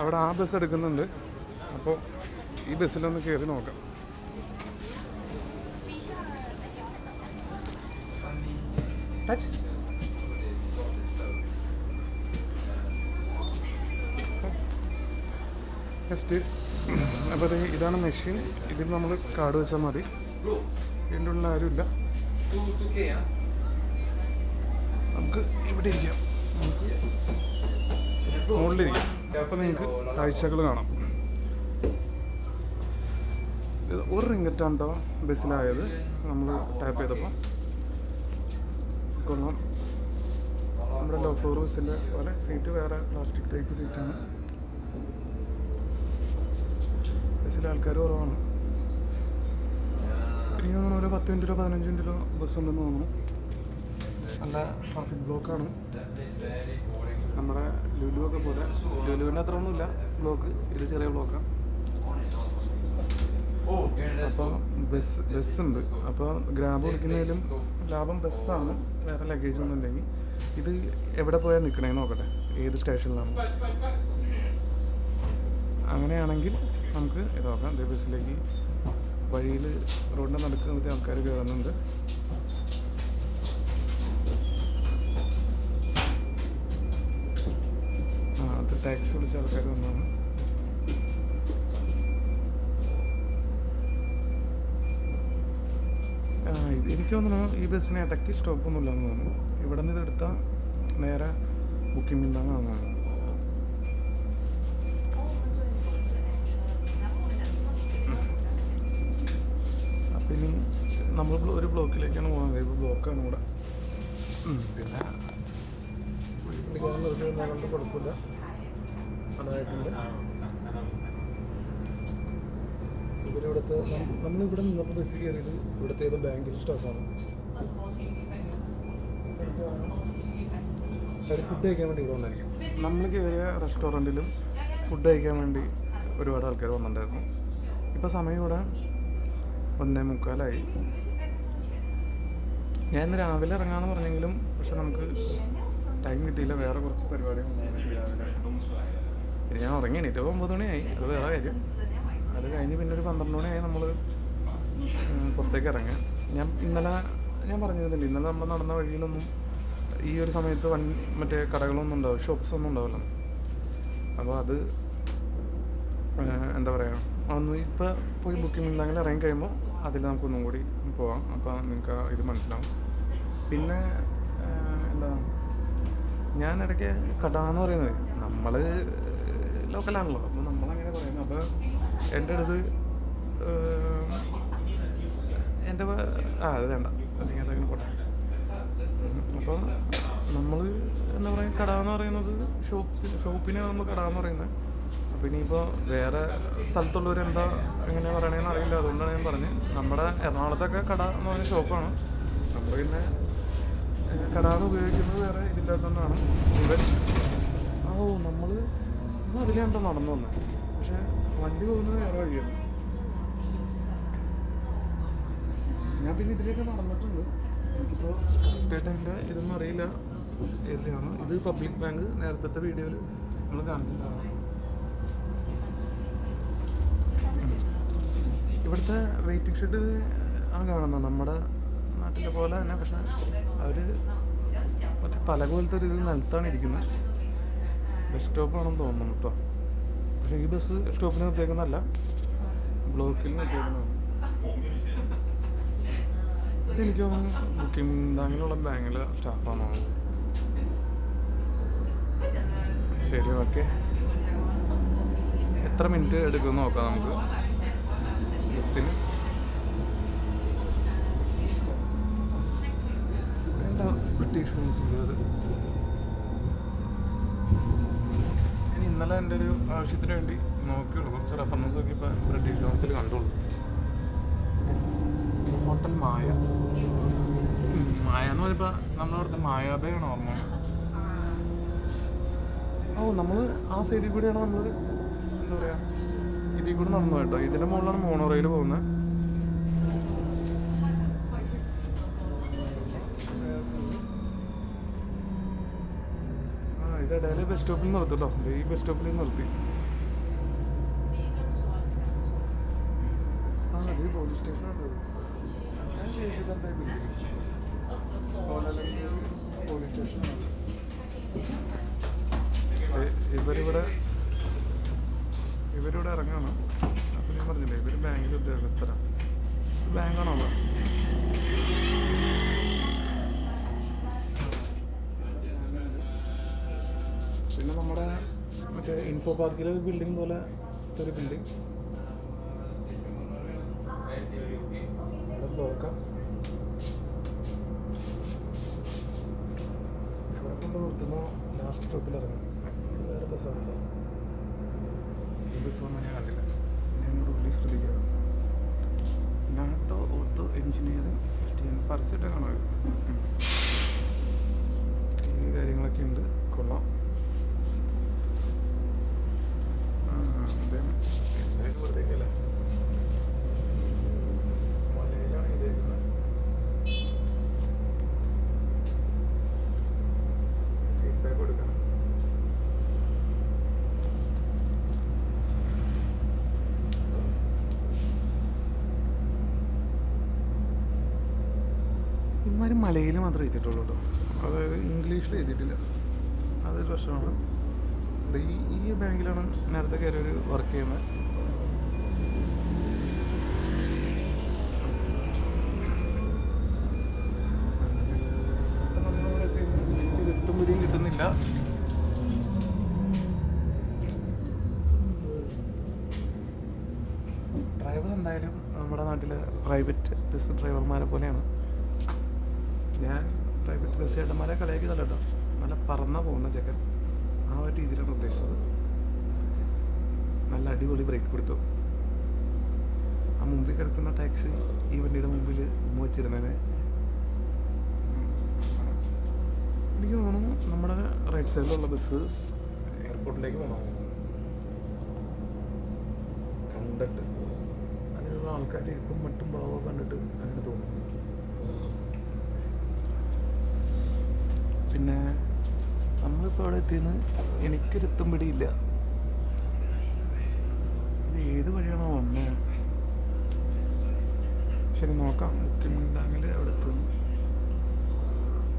അവിടെ ആ ബസ് എടുക്കുന്നുണ്ട്. അപ്പോൾ ഈ ബസ്സിലൊന്ന് കയറി നോക്കാം. ടച്ച് ജസ്റ്റ് അപ്പോൾ അത് ഇതാണ് മെഷീൻ ഇതിൽ നമ്മൾ കാർഡ് വെച്ചാൽ മതി. ഇതിന്റെ ഉള്ളിൽ ആരുമില്ല. നമുക്ക് ഇവിടെ ഇരിക്കാം. നമുക്ക് മുകളിലിരിക്കാം. അപ്പോൾ നിങ്ങൾക്ക് കാഴ്ചകൾ കാണാം. ഇത് ഒരു റിങ്കറ്റാണ്ടോ ബസ്സിലായത് നമ്മൾ ടാപ്പ് ചെയ്തപ്പോൾ കൊള്ളാം. നമ്മുടെ ലോ ഫ്ലോർ ബസ്സിന്റെ പോലെ സീറ്റ് വേറെ പ്ലാസ്റ്റിക് ടൈപ്പ് സീറ്റാണ് ബസ്സിലെ ആൾക്കാർ കുറവാണ്. എനിക്ക് തോന്നുന്നു ഒരു പത്ത് മിനിറ്റിലോ പതിനഞ്ച് മിനിറ്റിലോ ബസ് ഉണ്ടെന്ന് തോന്നുന്നു. നല്ല ട്രാഫിക് ബ്ലോക്കാണ് നമ്മുടെ ലുലു ഒക്കെ പോലെ. ലുലുവിന്റെ അത്ര ഒന്നുമില്ല. ബ്ലോക്ക്. ഇത് ചെറിയ ബ്ലോക്കാണ് അപ്പോൾ ബസ് ബസ്സുണ്ട്. അപ്പോൾ ഗ്രാബ് വിളിക്കുന്നതിലും ലാഭം ബസ്സാണ്. വേറെ ലഗേജ് ഒന്നും ഇല്ലെങ്കിൽ ഇത് എവിടെ പോയാൽ നിൽക്കണേ നോക്കട്ടെ. ഏത് സ്റ്റേഷനിലാണ്? അങ്ങനെയാണെങ്കിൽ നമുക്ക് ഇത് നോക്കാം. ഇതേ ബസ്സിലേക്ക് വഴിയിൽ റോഡിന്റെ നടക്കുന്ന ആൾക്കാർ കയറുന്നുണ്ട് ആ അത് ടാക്സി വിളിച്ച ആൾക്കാർ ഇത് എനിക്ക് തോന്നുന്നു ഈ ബസ്സിന് ഇടയ്ക്ക് സ്റ്റോപ്പൊന്നുമില്ല എന്ന് തോന്നുന്നു. ഇവിടെ നിന്ന് ഇതെടുത്താൽ നേരെ ബുക്കിംഗ് ഉണ്ടാകുന്നതാണ് അപ്പം ഇനി നമ്മൾ ഒരു ബ്ലോക്കിലേക്കാണ് പോകുന്നത് ഇപ്പോൾ ബ്ലോക്കാണ് ഇവിടെ. പിന്നെ. നിർത്തി കുഴപ്പമില്ല അതായിട്ടുണ്ട്. ഇവരിവിടുത്തെ നമ്മളിവിടെ നിന്നപ്പോൾ ബസ് കയറിയത് ഇവിടുത്തെ ഏതോ ബാങ്കിൽ അവർ ഫുഡ് കഴിക്കാൻ വേണ്ടി ഇവിടെ വന്നായിരിക്കും നമ്മൾ കയറിയ റെസ്റ്റോറന്റിലും ഫുഡ് കഴിക്കാൻ വേണ്ടി ഒരുപാട് ആൾക്കാർ വന്നിട്ടുണ്ടായിരുന്നു. ഇപ്പോൾ സമയം ഇവിടെ ഒന്നേ മുക്കാലായി. ഞാൻ ഇന്ന് രാവിലെ ഇറങ്ങാമെന്ന് പറഞ്ഞെങ്കിലും പക്ഷെ നമുക്ക് ടൈം കിട്ടിയില്ല. വേറെ കുറച്ച് പരിപാടികൾ ഉണ്ടായിരുന്നു. രാവിലെ പിന്നെ ഞാൻ ഉറങ്ങി എണീറ്റപ്പോൾ ഒമ്പത് മണിയായി. അത് വേറെ കാര്യം. അത് കഴിഞ്ഞ് പിന്നെ ഒരു പന്ത്രണ്ട് മണിയായി നമ്മൾ പുറത്തേക്ക് ഇറങ്ങാൻ. ഞാൻ ഇന്നലെ ഞാൻ പറഞ്ഞിരുന്നില്ല ഇന്നലെ നമ്മൾ നടന്ന വഴിയിലൊന്നും ഈ ഒരു സമയത്ത് വൺ മറ്റേ കടകളൊന്നും ഉണ്ടാവും ഷോപ്സ് ഒന്നും ഉണ്ടാവില്ല അപ്പോൾ അത് എന്താ പറയുക ഒന്ന് ഇപ്പോൾ പോയി ബുക്കിംഗ് ഉണ്ടെങ്കിൽ ഇറങ്ങി കഴിയുമ്പോൾ അതിൽ നമുക്കൊന്നും കൂടി പോവാം. അപ്പോൾ നിങ്ങൾക്ക് ഇത് മനസ്സിലാവും. പിന്നെ എന്താ ഞാൻ ഇടയ്ക്ക് കട എന്ന് പറയുന്നത് നമ്മൾ ലോക്കലാണല്ലോ. അപ്പോൾ നമ്മളങ്ങനെ പറയുന്നത് അപ്പോൾ എന്റെ അടുത്ത് എന്റെ ആ അത് വേണ്ട. അല്ലെങ്കിൽ അതങ്ങനെ പോട്ടെ. അപ്പോൾ നമ്മൾ എന്താ പറയുക കട എന്ന് പറയുന്നത് ഷോപ്പ് ഷോപ്പിനെ നമ്മൾ കട എന്ന് പറയുന്നത് അപ്പോൾ ഇനിയിപ്പോൾ വേറെ സ്ഥലത്തുള്ളവർ എന്താ എങ്ങനെ പറയണേന്ന് അറിയില്ല. അതുകൊണ്ടാണ് ഞാൻ പറഞ്ഞത് നമ്മുടെ എറണാകുളത്തൊക്കെ കട എന്ന് പറയുന്ന ഷോപ്പാണ്. നമ്മൾ പിന്നെ കട എന്ന് ഉപയോഗിക്കുന്നത് വേറെ ഇതില്ലാത്തതുകൊണ്ടാണ്. ഇവൻ ഓ നമ്മൾ നമ്മൾ അതിലാണ്ടോ നടന്നു വന്നെ പക്ഷെ വണ്ടി പോകുന്നത് വേറെ വഴിയാണ്. ഞാൻ പിന്നെ ഇതിലേക്ക് നടന്നിട്ടുണ്ട്. എനിക്കിപ്പോൾ കറക്റ്റായിട്ട് അതിന്റെ ഇതൊന്നും അറിയില്ല. എവിടെയാണ്. ഇത് പബ്ലിക് ബാങ്ക് നേരത്തെ വീഡിയോയിൽ നമ്മൾ കാണിച്ചിട്ടാണ് ഇവിടുത്തെ വെയിറ്റിംഗ് ഷെഡ് ആ കാണുന്നത് നമ്മുടെ നാട്ടിലെ പോലെ തന്നെ പക്ഷെ അവർ മറ്റേ പല പോലത്തെ ഒരു ഇത് നിലത്താണ് ഇരിക്കുന്നത്. ബസ് സ്റ്റോപ്പാണെന്ന് തോന്നുന്നു കേട്ടോ പക്ഷേ ഈ ബസ് സ്റ്റോപ്പിൽ നിർത്തിയേക്കുന്നതല്ല. ബ്ലോക്കിൽ നിർത്തിയേക്കുന്നതാണ്. ഇതെനിക്ക് ബുക്കിംഗ് അങ്ങനെയുള്ള ബാങ്കിലെ സ്റ്റാഫാണെന്ന് തോന്നുന്നു. ശരി ഓക്കെ. എത്ര മിനിറ്റ് എടുക്കുമെന്ന് നോക്കാം നമുക്ക്. ബസ്സിന്. ബ്രിട്ടീഷ് കൗൺസിൽ അത് ഞാൻ ഇന്നലെ എന്റെ ഒരു ആവശ്യത്തിന് വേണ്ടി നോക്കിയുള്ളൂ. കുറച്ച് റെഫറൻസ് നോക്കി ഇപ്പം ബ്രിട്ടീഷ് കൗൺസിൽ കണ്ടുള്ളൂ. ഹോട്ടൽ മായ മായ എന്ന് പറഞ്ഞപ്പോൾ നമ്മളവിടുത്തെ മായാബയാണ് ഓർമ്മ. ഓ നമ്മൾ ആ സൈഡിൽ കൂടെയാണ് നമ്മൾ എന്താ പറയുക ഇതിൽ കൂടെ നടന്നു കേട്ടോ. ഇതിന്റെ മുകളിലാണ് മോണോ റെയിൽ പോകുന്നത് ആ ഇതിടയിൽ അതേ ബസ് സ്റ്റോപ്പിൽ നിർത്തി കേട്ടോ ഈ ബസ് സ്റ്റോപ്പിൽ നിർത്തി. ആ അതേ പോലീസ് സ്റ്റേഷനുണ്ട് ഞാൻ ശേഷിത് എന്താ പോലീസ് സ്റ്റേഷനാണ് ഇവരിവിടെ ഇവരിവിടെ ഇറങ്ങാണ്. അപ്പം ഞാൻ പറഞ്ഞില്ലേ ഇവർ ബാങ്കിലെ ഉദ്യോഗസ്ഥരാണ് ബാങ്കാണോ അത് മറ്റേ ഇൻഫോ പാർക്കിലെ ബിൽഡിംഗ് പോലെ ഒരു ബിൽഡിംഗ് ലാസ്റ്റ് സ്റ്റോപ്പിൽ ഞാൻ കണ്ടില്ല. നാട്ടോ ഓട്ടോ എഞ്ചിനീയറിംഗ് പരസ്യമായിട്ട് കാണാം ഈ കാര്യങ്ങളൊക്കെ ഉണ്ട് കൊള്ളാം ആ, അതെ. എന്തായാലും വെറുതെയൊക്കെയല്ലേ. മലയിലാണ് ഇതേക്കുന്നത്. feedback കൊടുക്കണം. മാത്രമേ എഴുതിയിട്ടുള്ളൂ കേട്ടോ അതായത് ഇംഗ്ലീഷിൽ എഴുതിയിട്ടില്ല. അതൊരു പ്രശ്നമാണ്. ഈ ഈ ബാങ്കിലാണ് നേരത്തെ കയറി ഒരു വർക്ക് ചെയ്യുന്നത് കിട്ടുന്നില്ല. ഡ്രൈവർ എന്തായാലും നമ്മുടെ നാട്ടിലെ പ്രൈവറ്റ് ബസ് ഡ്രൈവർമാരെ പോലെയാണ്. ഞാൻ പ്രൈവറ്റ് ബസ് ചേട്ടന്മാരെ കളിയാക്കിയതല്ല കേട്ടോ നല്ല പറന്ന പോകുന്ന ചെക്കൻ. ആ ഒരു രീതിയിലാണ് ഉദ്ദേശിച്ചത്. നല്ല അടിപൊളി ബ്രേക്ക് കൊടുത്തു ആ മുമ്പിൽ കിടക്കുന്ന ടാക്സി ഈ വണ്ടിയുടെ മുമ്പിൽ ഉമ്മ വെച്ചിരുന്നതിന് എനിക്ക് തോന്നുന്നു നമ്മുടെ റൈറ്റ് സൈഡിലുള്ള ബസ് എയർപോർട്ടിലേക്ക് പോകണം കണ്ടിട്ട്. അതിനുള്ള ആൾക്കാർ ഇപ്പം മറ്റും ഭാവമൊക്കെ കണ്ടിട്ട് അങ്ങനെ തോന്നുന്നു. പിന്നെ നമ്മളിപ്പോൾ അവിടെ എത്തിയെന്ന് എനിക്കൊരു എത്തും പിടിയില്ല ഏത് വഴിയാണോ വന്നേ? ശരി നോക്കാം ബുക്കിംഗ് അവിടെ എത്തുന്നു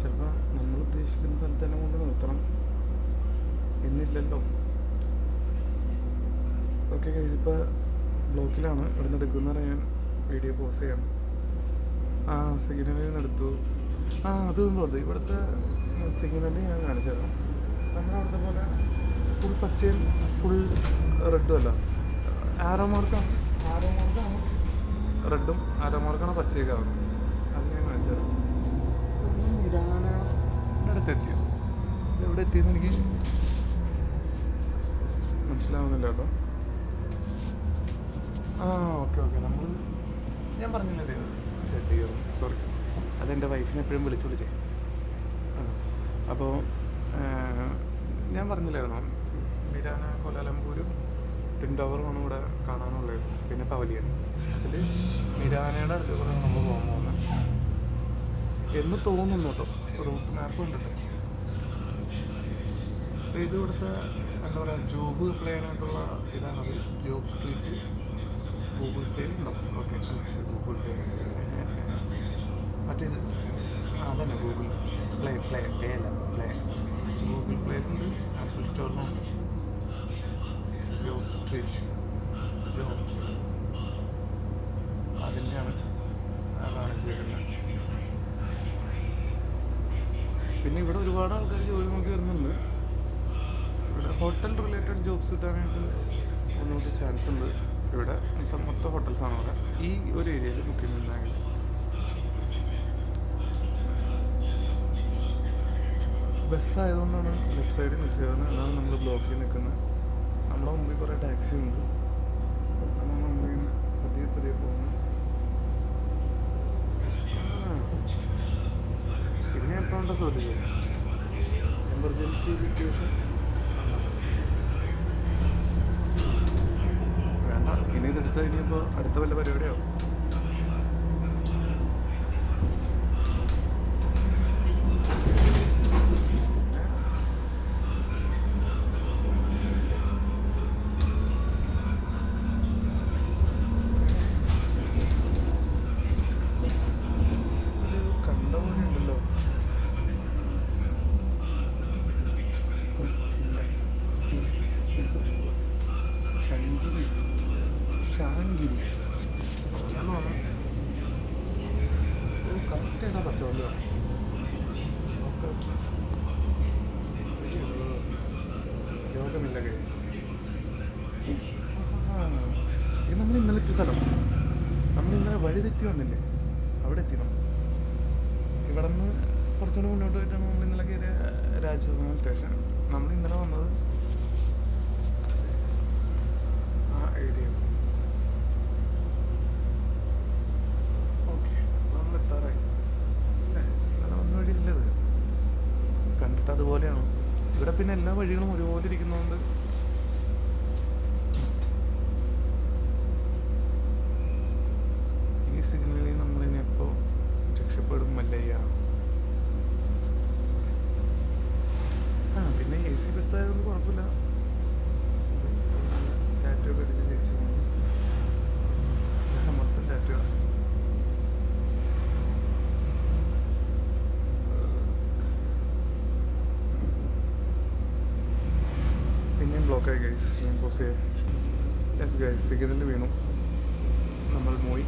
ചിലപ്പോൾ നമ്മൾ ഉദ്ദേശിക്കുന്ന സ്ഥലത്ത് തന്നെ കൊണ്ട് നിർത്തണം. എന്നില്ലല്ലോ. ഓക്കെ ഇപ്പോൾ ബ്ലോക്കിലാണ്. ഇവിടെ നിന്ന് എടുക്കുന്ന ഞാൻ വീഡിയോ പോസ് ചെയ്യാം. ആ സിഗ്നലിൽ നിന്ന് എടുത്തു. ആ അതും പറഞ്ഞു ഇവിടുത്തെ സിഗ്നൽ ഞാൻ കാണിച്ചു തരാം. നമ്മുടെ അവിടുത്തെ പോലെ ഫുൾ പച്ചയും ഫുൾ റെഡും അല്ല. ആരോ മാർക്കാണ് ആരോ മാർക്കാണ് റെഡും ആരോ മാർക്കാണ് പച്ചയൊക്കെ ആവുന്നത്. അത് ഞാൻ കാണിച്ചു തരാം. ഇരാനാന്റെ അടുത്ത് എത്തിയോ? എവിടെ എത്തിയെന്ന് എനിക്ക് മനസ്സിലാവുന്നില്ല കേട്ടോ. ആ ഓക്കെ ഓക്കെ. നമ്മൾ ഞാൻ പറഞ്ഞില്ലേ ഷെഡ് കയറും സോറി അതെന്റെ വൈഫിനെ എപ്പോഴും വിളിച്ചു വിളിച്ചേ. അപ്പോൾ ഞാൻ പറഞ്ഞില്ലായിരുന്നോ. മിരാന കൊലാലംപൂരും ടിൻ ടവറുമാണ് ഇവിടെ കാണാനുള്ളത്. പിന്നെ പവലിയൻ. അതിൽ മിരാനയുടെ അടുത്ത് കൂടെ നമ്മൾ പോകാൻ പോകുന്നത്. എന്ന് തോന്നുന്നു കേട്ടോ. റൂട്ട് മാപ്പ് കണ്ടിട്ട്. ഇത് ഇവിടുത്തെ എന്താ പറയുക ജോബ് ചെയ്യാനായിട്ടുള്ള ഇതാണത് ജോബ് സ്ട്രീറ്റ്. ഗൂഗിൾ പേ ഉണ്ടാവും ഓക്കെ. ഗൂഗിൾ പേ മറ്റേത്. അതന്നെ ഗൂഗിൾ. പ്ലേ പ്ലേ പേ അല്ല പ്ലേ ഗൂഗിൾ പ്ലേയിലുണ്ട് ആപ്പിൾ സ്റ്റോറിലുണ്ട് ജോബ് സ്ട്രീറ്റ് ജോബ്സ് അതിന്റെയാണ് കാണിച്ചിരിക്കുന്നത് പിന്നെ ഇവിടെ ഒരുപാട് ആൾക്കാർ ജോലി നോക്കി വരുന്നുണ്ട്. ഇവിടെ ഹോട്ടൽ റിലേറ്റഡ് ജോബ്സ് കിട്ടാനായിട്ട് ഒന്നുകൂടി ചാൻസ് ഉണ്ട്. ഇവിടെ മൊത്തം മൊത്തം ഹോട്ടൽസാണ് ഇവിടെ. ഈ ഒരു ഏരിയയിൽ ബുക്കിംഗ് ഉണ്ടെങ്കിൽ ബസ് ആയതുകൊണ്ടാണ് ലെഫ്റ്റ് സൈഡിൽ നിൽക്കുന്നത് അതാണ് നമ്മൾ ബ്ലോക്കിൽ നിൽക്കുന്നത്. നമ്മുടെ മുമ്പിൽ കുറേ ടാക്സി ഉണ്ട്. നമ്മൾ മുമ്പിൽ പതിയെ പതിയെ പോകുന്നു. ആ. ഇത് ഞാൻ എപ്പോഴും ശ്രദ്ധിച്ചു? എമർജൻസി സിറ്റുവേഷൻ വേണ്ട. ഇനി ഇതെടുത്താൽ ഇനിയിപ്പോൾ അടുത്ത വല്ല പരിപാടിയാവും. പറഞ്ഞു ഓ കറക്റ്റായിട്ടാ പച്ചവല്ലോ ഫോക്കസ് യോഗമില്ല കേസ് ഇത് നമ്മൾ ഇന്നലെ എത്തിയ സ്ഥലം. നമ്മൾ ഇന്നലെ വഴി തെറ്റി വന്നില്ലേ? അവിടെ എത്തി നമ്മൾ ഇവിടെ നിന്ന് കുറച്ചുകൂടി മുന്നോട്ട് പോയിട്ടാണ് നമ്മൾ ഇന്നലെ കയറിയ രാജഭവൻ സ്റ്റേഷൻ. നമ്മൾ ഇന്നലെ വന്നത് ആ ഏരിയ ഓക്കെ നമ്മൾ എത്താറായി അല്ലേ വന്ന വഴിയില്ലത് കണ്ടിട്ട് അതുപോലെയാണ് ഇവിടെ പിന്നെ എല്ലാ വഴികളും ഒരുപോലെ ഇരിക്കുന്നതുകൊണ്ട്. ഈ സിഗ്നലിൽ നമ്മളിനി എപ്പോൾ രക്ഷപ്പെടും മല്ലയ്യ? ആ പിന്നെ എ സി ബസ് ആയതുകൊണ്ട് കുഴപ്പമില്ല അടിച്ച് ജയിച്ചു പോകുന്നു മൊത്തം ടാറ്റോ പിന്നെയും ബ്ലോക്കായി ഗൈസ് ഞാൻ പോസ് ചെയ്യാം യെസ് ഗൈസ് സിഗ്നൽ വീണു. നമ്മൾ പോയി.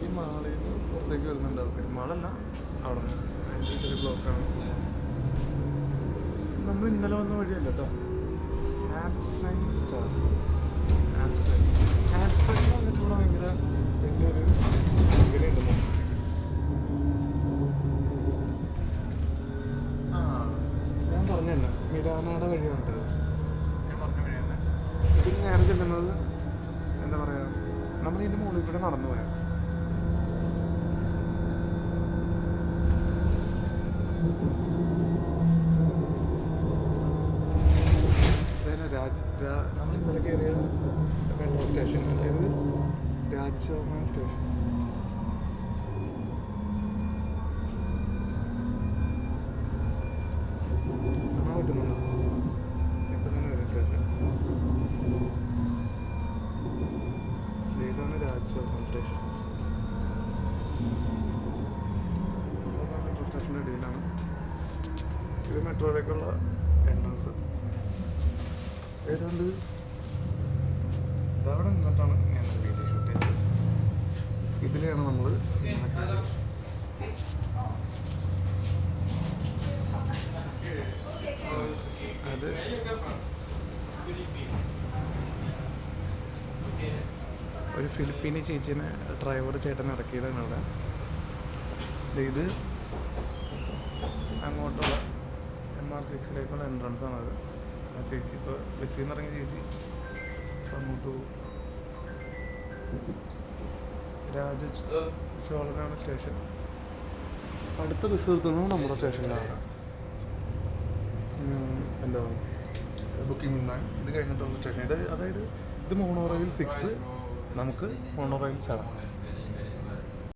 ഈ മാളിൽ നിന്ന് പുറത്തേക്ക് വരുന്നുണ്ട് ആൾക്കാർ മാളല്ല അവിടെ നിന്ന്. ചെറിയ ബ്ലോക്കാണ് നമ്മൾ ഇന്നലെ വന്ന വഴിയല്ല കേട്ടോ ആപ്സൈൻ സ്റ്റാർ ആപ്സൈൻ വന്നിട്ടുള്ള ഭയങ്കര വലിയൊരു ശൃംഖലയുണ്ട് മിരാനാട് വഴിയുണ്ട് ഇതിൽ നേരെ ചെല്ലുന്നത് എന്താ പറയുക നമ്മൾ ഇതിന്റെ മുകളിൽ കൂടെ നടന്നു പോയാ. അതായത് രാജ് നമ്മൾ ഇന്നലെ കയറിയ സ്റ്റേഷൻ അതായത് രാജ്ഭവൻ സ്റ്റേഷൻ കാണാൻ പറ്റുന്നുണ്ടോ ഇപ്പം തന്നെ വരും സ്റ്റേഷൻ ഇതാണ് രാജ്ഭവൻ സ്റ്റേഷൻ മെട്രോ സ്റ്റേഷന്റെ ഇടയിലാണ് ഇത് മെട്രോയിലേക്കുള്ള എൻട്രൻസ് ഏതാണ്ട് ഇതവിടെ നിന്നിട്ടാണ് ഞാൻ വീഡിയോ ഷൂട്ട് ചെയ്തത്. ഇതിലെയാണ് നമ്മൾ അത് ഒരു ഫിലിപ്പീനി ചേച്ചിനെ ഡ്രൈവർ ചേട്ടൻ ഇറക്കിയതാണ് അവിടെ. ഇത് അങ്ങോട്ടുള്ള എം ആർ സിക്സിലേക്കുള്ള എൻട്രൻസ് ആണത്. ആ ചേച്ചി ഇപ്പോൾ ബസ്സിൽ നിന്ന് ഇറങ്ങിയ ചേച്ചി. അങ്ങോട്ട് പോകും. രാജ ചോളനാണ് സ്റ്റേഷൻ. അടുത്ത ബസ് നിർത്തുന്നത് നമ്മുടെ സ്റ്റേഷനിലാണ്. എന്താ? ബുക്കിംഗ് നിന്നാണ് ഇത് കഴിഞ്ഞിട്ടുള്ള സ്റ്റേഷൻ. ഇത് അതായത് ഇത് മോണോറയിൽ സിക്സ് നമുക്ക് മോണോറയിൽ സെവൻ